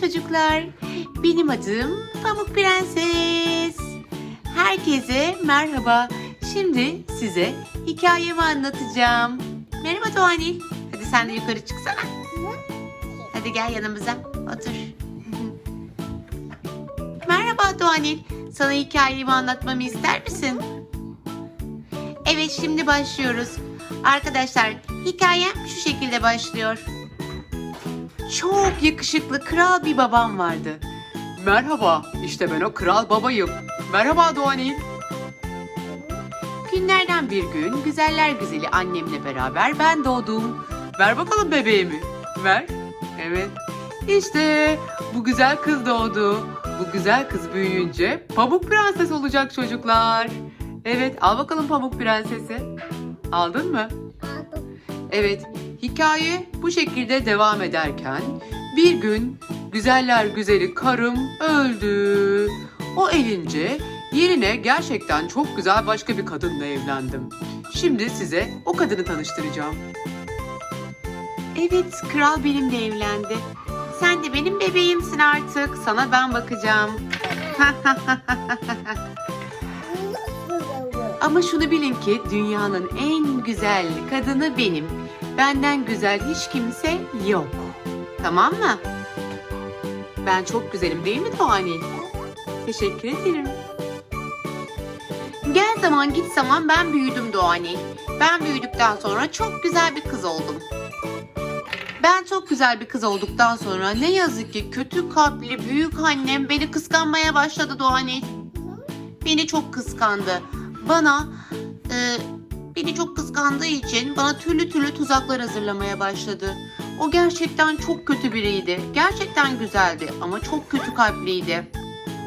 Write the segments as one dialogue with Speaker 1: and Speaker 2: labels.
Speaker 1: çocuklar. Benim adım Pamuk Prenses. Herkese merhaba. Şimdi size hikayemi anlatacağım. Merhaba Doğanil. Hadi sen de yukarı çıksana. Hadi gel yanımıza. Otur. merhaba Doğanil. Sana hikayemi anlatmamı ister misin? Evet şimdi başlıyoruz. Arkadaşlar hikayem şu şekilde başlıyor. Çok yakışıklı kral bir babam vardı.
Speaker 2: Merhaba, işte ben o kral babayım. Merhaba Doğanil.
Speaker 1: Günlerden bir gün güzeller güzeli annemle beraber ben doğdum.
Speaker 2: Ver bakalım bebeğimi. Ver. Evet. İşte bu güzel kız doğdu. Bu güzel kız büyüyünce pamuk prenses olacak çocuklar. Evet, al bakalım pamuk prensesi. Aldın mı? Evet, hikaye bu şekilde devam ederken bir gün güzeller güzeli karım öldü. O elince yerine gerçekten çok güzel başka bir kadınla evlendim. Şimdi size o kadını tanıştıracağım.
Speaker 1: Evet kral benimle evlendi. Sen de benim bebeğimsin artık. Sana ben bakacağım. Ama şunu bilin ki dünyanın en güzel kadını benim. Benden güzel hiç kimse yok. Tamam mı? Ben çok güzelim değil mi Doğanil? Teşekkür ederim. Gel zaman git zaman ben büyüdüm Doğanil. Ben büyüdükten sonra çok güzel bir kız oldum. Ben çok güzel bir kız olduktan sonra ne yazık ki kötü kalpli büyük annem beni kıskanmaya başladı Doğanil. Beni çok kıskandı. Bana e, beni çok kıskandığı için bana türlü türlü tuzaklar hazırlamaya başladı. O gerçekten çok kötü biriydi. Gerçekten güzeldi ama çok kötü kalpliydi.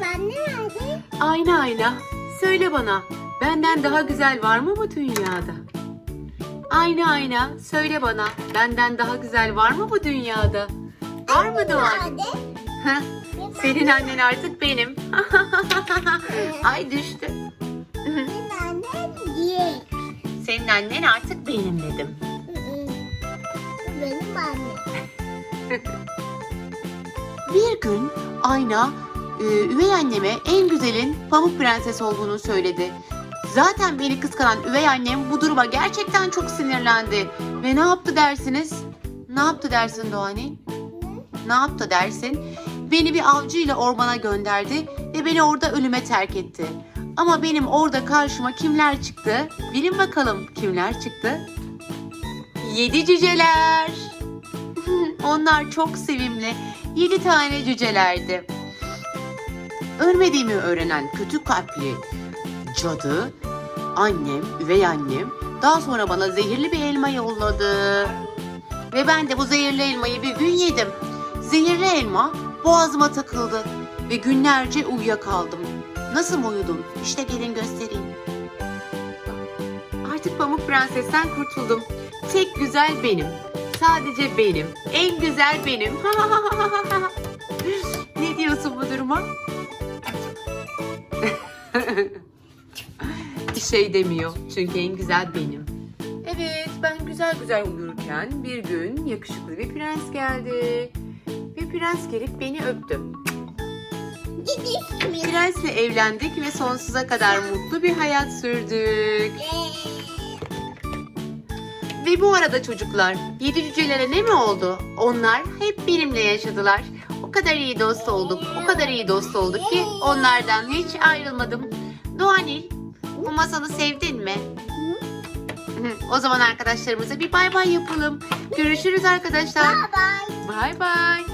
Speaker 3: Ben nerede?
Speaker 1: Ayna ayna. Söyle bana. Benden daha güzel var mı bu dünyada? Ayna ayna. Söyle bana. Benden daha güzel var mı bu dünyada? Var mı Doğan? Senin annen artık benim. Ay düştü.
Speaker 3: Ben nerede?
Speaker 1: Senin annen artık benim dedim.
Speaker 3: Benim annem.
Speaker 1: Bir gün Ayna e, üvey anneme en güzelin Pamuk Prenses olduğunu söyledi. Zaten beni kıskanan üvey annem bu duruma gerçekten çok sinirlendi. Ve ne yaptı dersiniz? Ne yaptı dersin Doğani? Ne yaptı dersin? Beni bir avcıyla ormana gönderdi ve beni orada ölüme terk etti. Ama benim orada karşıma kimler çıktı? Bilin bakalım kimler çıktı? Yedi cüceler. Onlar çok sevimli. Yedi tane cücelerdi. Ölmediğimi öğrenen kötü kalpli cadı, annem, üvey annem daha sonra bana zehirli bir elma yolladı. Ve ben de bu zehirli elmayı bir gün yedim. Zehirli elma boğazıma takıldı ve günlerce uyuyakaldım. Nasıl mı uyudum? İşte gelin göstereyim. Artık Pamuk Prenses'ten kurtuldum. Tek güzel benim. Sadece benim. En güzel benim. ne diyorsun bu duruma? Bir şey demiyor. Çünkü en güzel benim. Evet, ben güzel güzel uyurken bir gün yakışıklı bir prens geldi. Ve prens gelip beni öptü.
Speaker 3: Gidiş
Speaker 1: Prensle evlendik ve sonsuza kadar mutlu bir hayat sürdük. Ve bu arada çocuklar, yedi cücelere ne mi oldu? Onlar hep benimle yaşadılar. O kadar iyi dost olduk, o kadar iyi dost olduk ki onlardan hiç ayrılmadım. Doğanil, bu masalı sevdin mi? o zaman arkadaşlarımıza bir bay bay yapalım. Görüşürüz arkadaşlar.
Speaker 3: Bye bye.
Speaker 1: Bay bay.